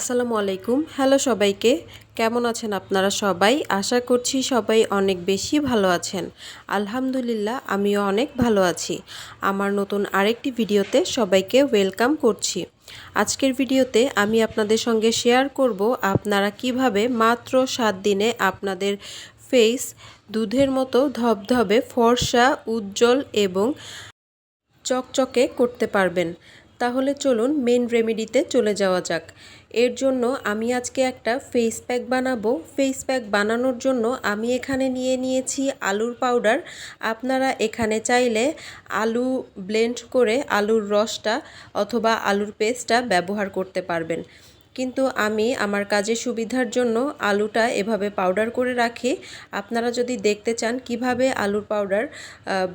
আসসালামু আলাইকুম। হ্যালো সবাইকে। কেমন আছেন আপনারা সবাই? আশা করছি সবাই অনেক বেশি ভালো আছেন। আলহামদুলিল্লাহ, আমিও অনেক ভালো আছি। আমার নতুন আরেকটি ভিডিওতে সবাইকে ওয়েলকাম করছি। আজকের ভিডিওতে আমি আপনাদের সঙ্গে শেয়ার করব আপনারা কীভাবে মাত্র সাত দিনে আপনাদের ফেস দুধের মতো ধবধবে, ফর্সা, উজ্জ্বল এবং চকচকে করতে পারবেন। তাহলে চলুন মেন রেমেডিতে চলে যাওয়া যাক। এর জন্য আমি আজকে একটা ফেস প্যাক বানাবো। ফেস প্যাক বানানোর জন্য আমি এখানে নিয়ে নিয়েছি আলুর পাউডার আপনারা এখানে চাইলে আলু ব্লেন্ড করে আলুর রসটা অথবা আলুর পেস্টটা ব্যবহার করতে পারবেন। কিন্তু আমি আমার কাজের সুবিধার জন্য আলুটা এভাবে পাউডার করে রাখি। আপনারা যদি দেখতে চান কীভাবে আলুর পাউডার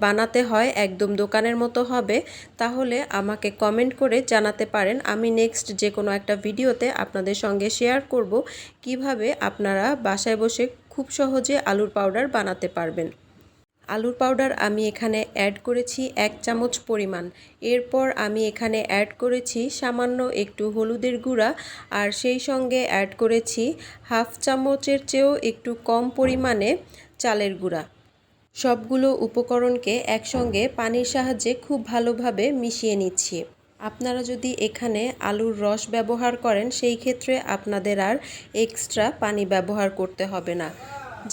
বানাতে হয়, একদম দোকানের মতো হবে, তাহলে আমাকে কমেন্ট করে জানাতে পারেন। আমি নেক্সট যে কোনো একটা ভিডিওতে আপনাদের সঙ্গে শেয়ার করব কীভাবে আপনারা বাসায় বসে খুব সহজে আলুর পাউডার বানাতে পারবেন। আলুর পাউডার আমি এখানে অ্যাড করেছি এক চামচ পরিমাণ। এরপর আমি এখানে অ্যাড করেছি সামান্য একটু হলুদের গুঁড়া আর সেই সঙ্গে অ্যাড করেছি হাফ চামচের চেয়েও একটু কম পরিমাণে চালের গুঁড়া। সবগুলো উপকরণকে একসঙ্গে পানির সাহায্যে খুব ভালোভাবে মিশিয়ে নিচ্ছি। আপনারা যদি এখানে আলুর রস ব্যবহার করেন, সেই ক্ষেত্রে আপনাদের আর এক্সট্রা পানি ব্যবহার করতে হবে না।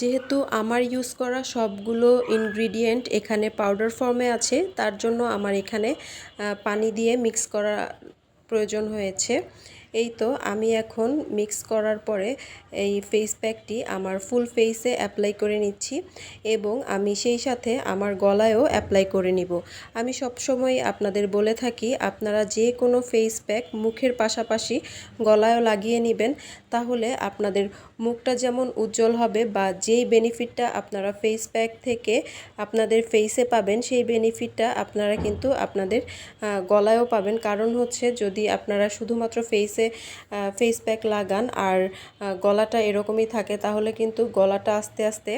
যেহেতু আমার ইউজ করা সবগুলো ইনগ্রিডিয়েন্ট এখানে পাউডার ফর্মে আছে, তার জন্য আমার এখানে পানি দিয়ে মিক্স করা প্রয়োজন হয়েছে। এই তো আমি এখন মিক্স করার পরে এই ফেস প্যাকটি আমার ফুল ফেসে অ্যাপ্লাই করে নিচ্ছি এবং আমি সেই সাথে আমার গলায়ও অ্যাপ্লাই করে নিব। আমি সবসময় আপনাদের বলে থাকি, আপনারা যে কোনো ফেস প্যাক মুখের পাশাপাশি গলায়ও লাগিয়ে নেবেন, তাহলে আপনাদের মুখটা যেমন উজ্জ্বল হবে বা যেই বেনিফিটটা আপনারা ফেস প্যাক থেকে আপনাদের ফেসে পাবেন, সেই বেনিফিটটা আপনারা কিন্তু আপনাদের গলায়ও পাবেন। কারণ হচ্ছে যদি আপনারা শুধুমাত্র ফেসে ফেস প্যাক লাগান আর গলাটা এরকমই থাকে, তাহলে কিন্তু গলাটা আস্তে আস্তে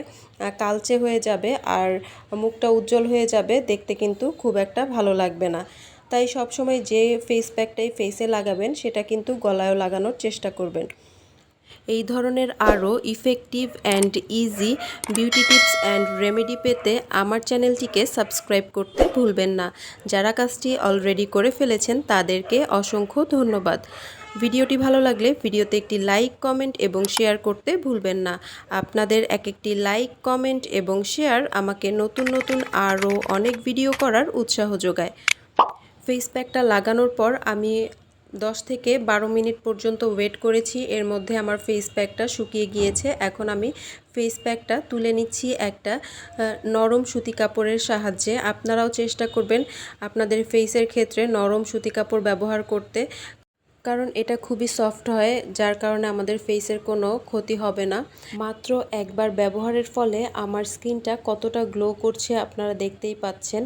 কালচে হয়ে যাবে আর মুখটা উজ্জ্বল হয়ে যাবে, দেখতে কিন্তু খুব একটা ভালো লাগবে না। তাই সবসময় যে ফেস প্যাকটাই ফেসে লাগাবেন, সেটা কিন্তু গলায়ও লাগানোর চেষ্টা করবেন। এই ধরনের আরও effective and easy beauty tips and remedy পেতে আমার চ্যানেলটিকে সাবস্ক্রাইব করতে ভুলবেন না। যারা কাজটি অলরেডি করে ফেলেছেন তাদেরকে অসংখ্য ধন্যবাদ। ভিডিওটি ভালো লাগলে ভিডিওতে একটি লাইক কমেন্ট এবং শেয়ার করতে ভুলবেন না। আপনাদের এক একটি লাইক কমেন্ট এবং শেয়ার আমাকে নতুন নতুন আরও অনেক ভিডিও করার উৎসাহ যোগায়। ফেস প্যাকটা লাগানোর পর আমি দশ থেকে বারো মিনিট পর্যন্ত ওয়েট করেছি। এর মধ্যে আমার ফেস প্যাকটা শুকিয়ে গিয়েছে। এখন আমি ফেস প্যাকটা তুলে নিচ্ছি একটা নরম সুতি কাপড়ের সাহায্যে। আপনারাও চেষ্টা করবেন আপনাদের ফেসের ক্ষেত্রে নরম সুতি কাপড় ব্যবহার করতে। কারণ এটা খুবই সফট হয়, যার কারণে আমাদের ফেসের কোনো ক্ষতি হবে না। মাত্র একবার ব্যবহারের ফলে আমার স্কিনটা কতটা গ্লো করছে আপনারা দেখতেই পাচ্ছেন।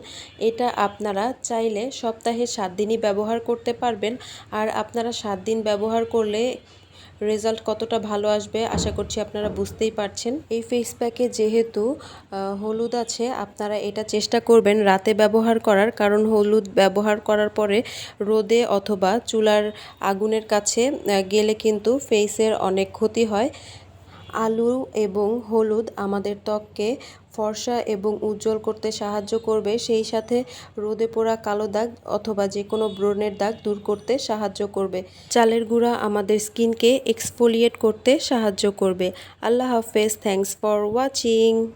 এটা আপনারা চাইলে সপ্তাহে সাত দিনই ব্যবহার করতে পারবেন। আর আপনারা সাত দিন ব্যবহার করলে রেজাল্ট কতটা ভালো আসবে আশা করছি আপনারা বুঝতেই পারছেন। এই ফেস প্যাকে যেহেতু হলুদ আছে, আপনারা এটা চেষ্টা করবেন রাতে ব্যবহার করার। কারণ হলুদ ব্যবহার করার পরে রোদে অথবা চুলার আগুনের কাছে গেলে কিন্তু ফেসের অনেক ক্ষতি হয়। আলু এবং হলুদ আমাদের ত্বককে ফর্সা এবং উজ্জ্বল করতে সাহায্য করবে। সেই সাথে রোদে পোড়া কালো দাগ অথবা যে কোনো ব্রণের দাগ দূর করতে সাহায্য করবে। চালের গুঁড়া আমাদের স্কিনকে এক্সফোলিয়েট করতে সাহায্য করবে। আল্লাহ হাফেজ। Thanks for watching